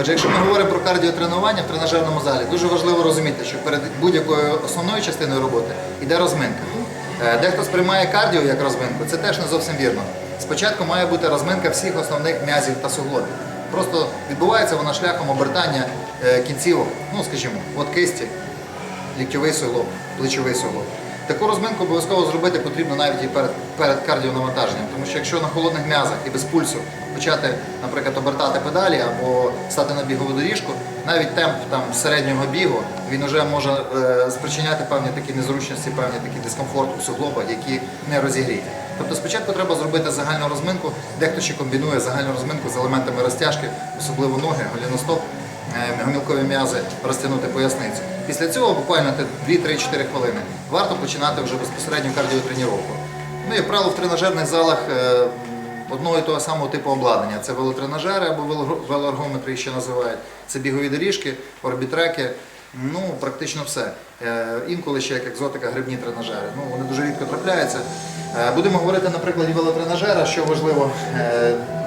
Отже, якщо ми говоримо про кардіотренування в тренажерному залі, дуже важливо розуміти, що перед будь-якою основною частиною роботи йде розминка. Е, Дехто сприймає кардіо як розминку, це теж не зовсім вірно. Спочатку має бути розминка всіх основних м'язів та суглобів. Просто відбувається вона шляхом обертання е, кінцівок, ну скажімо, от кисті, ліктьовий суглоб, плечовий суглоб. Таку розминку обов'язково зробити потрібно навіть і перед, перед кардіонавантаженням, тому що якщо на холодних м'язах і без пульсу почати, наприклад, обертати педалі або стати на бігову доріжку, навіть темп там, середнього бігу він вже може е, спричиняти певні такі незручності, певні такі дискомфорт у суглобах, які не розігріті. Тобто спочатку треба зробити загальну розминку, дехто ще комбінує загальну розминку з елементами розтяжки, особливо ноги, голіностоп е, гомілкові м'язи розтягнути поясницю. Після цього буквально 2-3-4 хвилини варто починати вже безпосередньо кардіотреніровку. Ну, як правило, в тренажерних залах е, одного і того самого типу обладнання. Це велотренажери або велоергометри ще називають. Це бігові доріжки, орбітреки, ну практично все. Е, Інколи ще як екзотика грибні тренажери. Ну, вони дуже рідко трапляються. Е, Будемо говорити на прикладі велотренажера, що важливо,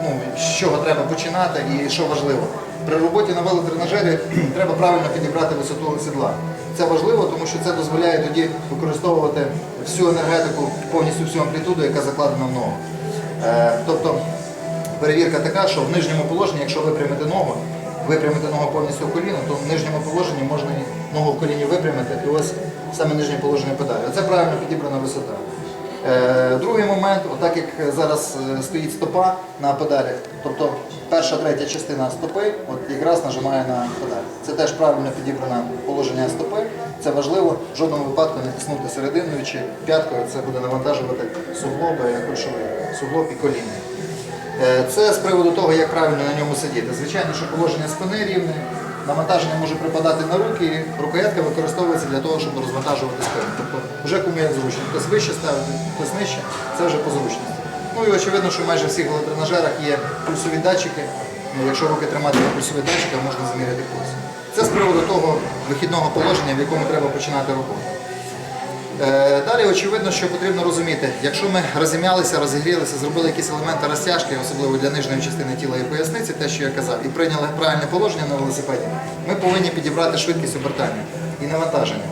ну, з чого треба починати і що важливо. При роботі на велотренажері треба правильно підібрати висоту сідла. Це важливо, тому що це дозволяє тоді використовувати всю енергетику, повністю всю амплітуду, яка закладена в ногу. Е, Тобто перевірка така, що в нижньому положенні, якщо випрямити ногу, випрямити ногу повністю в коліно, то в нижньому положенні можна ногу в коліні випрямити, і ось саме нижнє положення педалі. Це правильно підібрана висота. Е, Другий момент, отак як зараз е, стоїть стопа на педалях, тобто перша третя частина стопи от якраз нажимає на педаль. Це теж правильно підібране положення стопи. Це важливо в жодному випадку не тиснути серединою чи п'яткою. Це буде навантажувати суглоби, кульшовий суглоб і колінний. Е, Це з приводу того, як правильно на ньому сидіти. Звичайно, що положення спини рівне, навантаження може припадати на руки, рукоятка використовується для того, щоб розвантажувати спину. Тобто вже кому як зручно. Хтось вище ставити, хтось нижче, це вже по зручності. Ну і очевидно, що майже в всіх велотренажерах є пульсові датчики. Ну, Якщо руки тримати на пульсові датчики, можна заміряти пульс. Це з приводу того вихідного положення, в якому треба починати роботу. Е, Далі очевидно, що потрібно розуміти, якщо ми розім'ялися, розігрілися, зробили якісь елементи розтяжки, особливо для нижньої частини тіла і поясниці, те, що я казав, і прийняли правильне положення на велосипеді, ми повинні підібрати швидкість обертання і навантаження.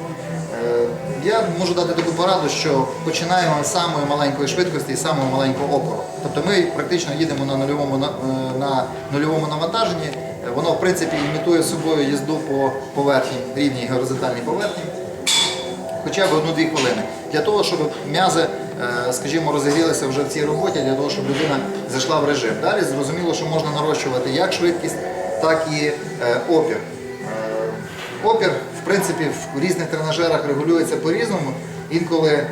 Е, Я можу дати таку пораду, що починаємо з самої маленької швидкості і самого маленького опору. Тобто ми практично їдемо на нульовому, на, е, на нульовому навантаженні. Воно в принципі імітує собою їзду по поверхні, рівній горизонтальній поверхні хоча б одну-дві хвилини. Для того, щоб м'язи, е, скажімо, розігрілися вже в цій роботі, для того, щоб людина зайшла в режим. Далі зрозуміло, що можна нарощувати як швидкість, так і е, опір. Е, Опір, в принципі, в різних тренажерах регулюється по-різному. Інколи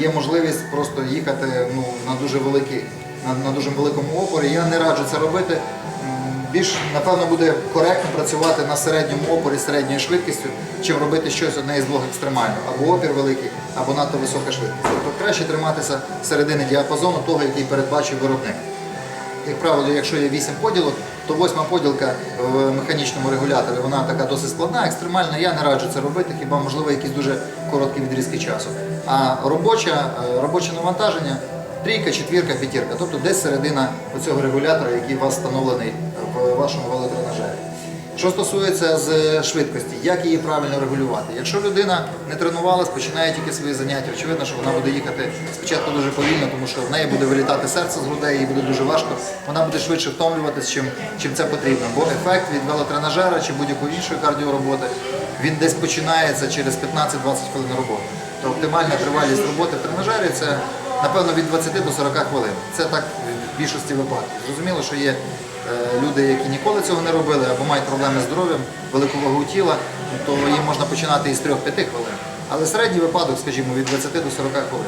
є можливість просто їхати ну, на дуже великий, на, на дуже великому опорі. Я не раджу це робити. Більш, напевно, буде коректно працювати на середньому опорі середньою швидкістю, чим робити щось одне із двох екстремально. Або опір великий, або надто висока швидкість. Тобто краще триматися середини діапазону того, який передбачив виробник. Як правило, якщо є 8 поділок, то восьма поділка в механічному регуляторі вона така досить складна, екстремальна. Я не раджу це робити, хіба можливо якісь дуже короткі відрізки часу. А робоча, е, робоче навантаження трійка, четвірка, п'ятірка, тобто десь середина цього регулятора, який у вас встановлений вашому велотренажері. Що стосується з швидкості, як її правильно регулювати? Якщо людина не тренувалась, починає тільки свої заняття, очевидно, що вона буде їхати спочатку дуже повільно, тому що в неї буде вилітати серце з грудей, їй буде дуже важко. Вона буде швидше втомлюватись, чим, чим це потрібно. Бо ефект від велотренажера чи будь-якої іншої кардіороботи він десь починається через 15-20 хвилин роботи. То оптимальна тривалість роботи в тренажері це напевно від 20 до 40 хвилин. Це так в більшості випадків. Зрозуміло, що є е, люди, які ніколи цього не робили або мають проблеми з здоров'ям, велику вагу тіла, то їм можна починати із 3-5 хвилин. Але середній випадок, скажімо, від 20 до 40 хвилин.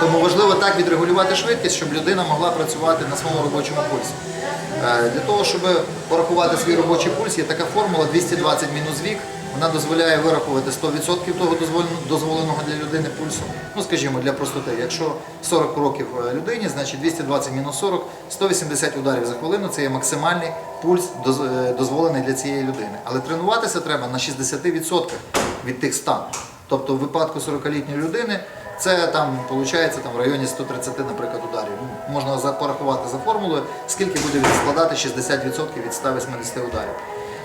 Тому важливо так відрегулювати швидкість, щоб людина могла працювати на своєму робочому пульсі. Е, Для того, щоб порахувати свій робочий пульс, є така формула 220 мінус вік. Вона дозволяє вирахувати 100% того дозволен- дозволеного для людини пульсу. Ну, скажімо, для простоти. Якщо 40 років е, людині, значить 220 мінус 40, 180 ударів за хвилину це є максимальний пульс е, дозволений для цієї людини. Але тренуватися треба на 60% від тих 100. Тобто в випадку 40-літньої людини Це там виходить там, в районі 130, наприклад, ударів. Ну, Можна порахувати за формулою, скільки буде складати 60% від 180 ударів.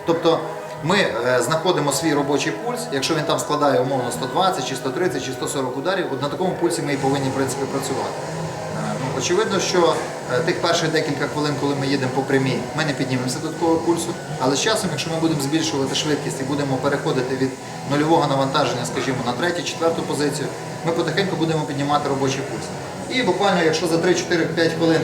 Тобто ми е, знаходимо свій робочий пульс, якщо він там складає умовно 120, чи 130, чи 140 ударів, от на такому пульсі ми і повинні в принципі працювати. Е, Ну, очевидно, що е, тих перших декілька хвилин, коли ми їдемо по прямій, ми не піднімемося до такого пульсу. Але з часом, якщо ми будемо збільшувати швидкість і будемо переходити від нульового навантаження, скажімо, на третю, четверту позицію, ми потихеньку будемо піднімати робочий пульс. І буквально, якщо за 3-4-5 хвилин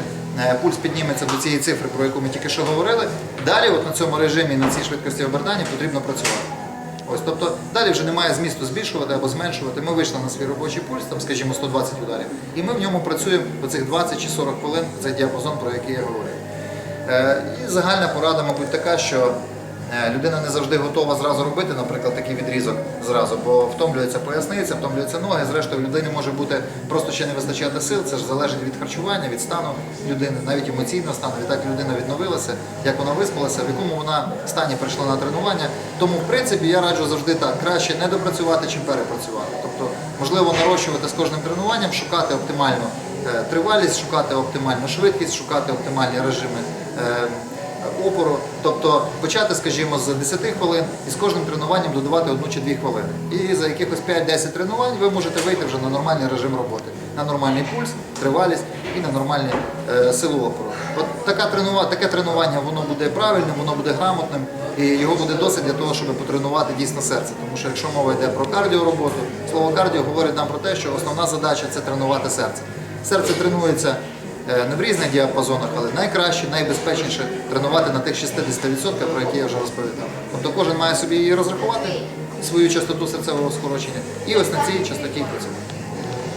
пульс підніметься до цієї цифри, про яку ми тільки що говорили, далі от на цьому режимі, на цій швидкості обертання потрібно працювати. Ось, тобто далі вже немає змісту збільшувати або зменшувати. Ми вийшли на свій робочий пульс, там, скажімо, 120 ударів, і ми в ньому працюємо оцих 20 чи 40 хвилин, цей діапазон, про який я говорив. Е, І загальна порада, мабуть, така, що е, людина не завжди готова зразу робити, наприклад, такий відрізок зразу, бо втомлюється поясниця, втомлюються ноги. Зрештою, в людини може бути просто ще не вистачати сил. Це ж залежить від харчування, від стану людини, навіть емоційного стану, відтак людина відновилася, як вона виспалася, в якому вона стані прийшла на тренування. Тому, в принципі, я раджу завжди так: краще не допрацювати, чим перепрацювати. Тобто, можливо, нарощувати з кожним тренуванням, шукати оптимальну е, тривалість, шукати оптимальну швидкість, шукати оптимальні режими е. Тобто почати, скажімо, з 10 хвилин і з кожним тренуванням додавати одну чи дві хвилини. І за якихось 5-10 тренувань ви можете вийти вже на нормальний режим роботи, на нормальний пульс, тривалість і на нормальну е, силу опору. От така тренува... таке тренування воно буде правильним, воно буде грамотним і його буде досить для того, щоб потренувати дійсно серце. Тому що якщо мова йде про кардіороботу, слово кардіо говорить нам про те, що основна задача це тренувати серце. Серце тренується не в різних діапазонах, але найкраще, найбезпечніше тренувати на тих 60%, про які я вже розповідав. Тобто кожен має собі її розрахувати, свою частоту серцевого скорочення, і ось на цій частоті працювати.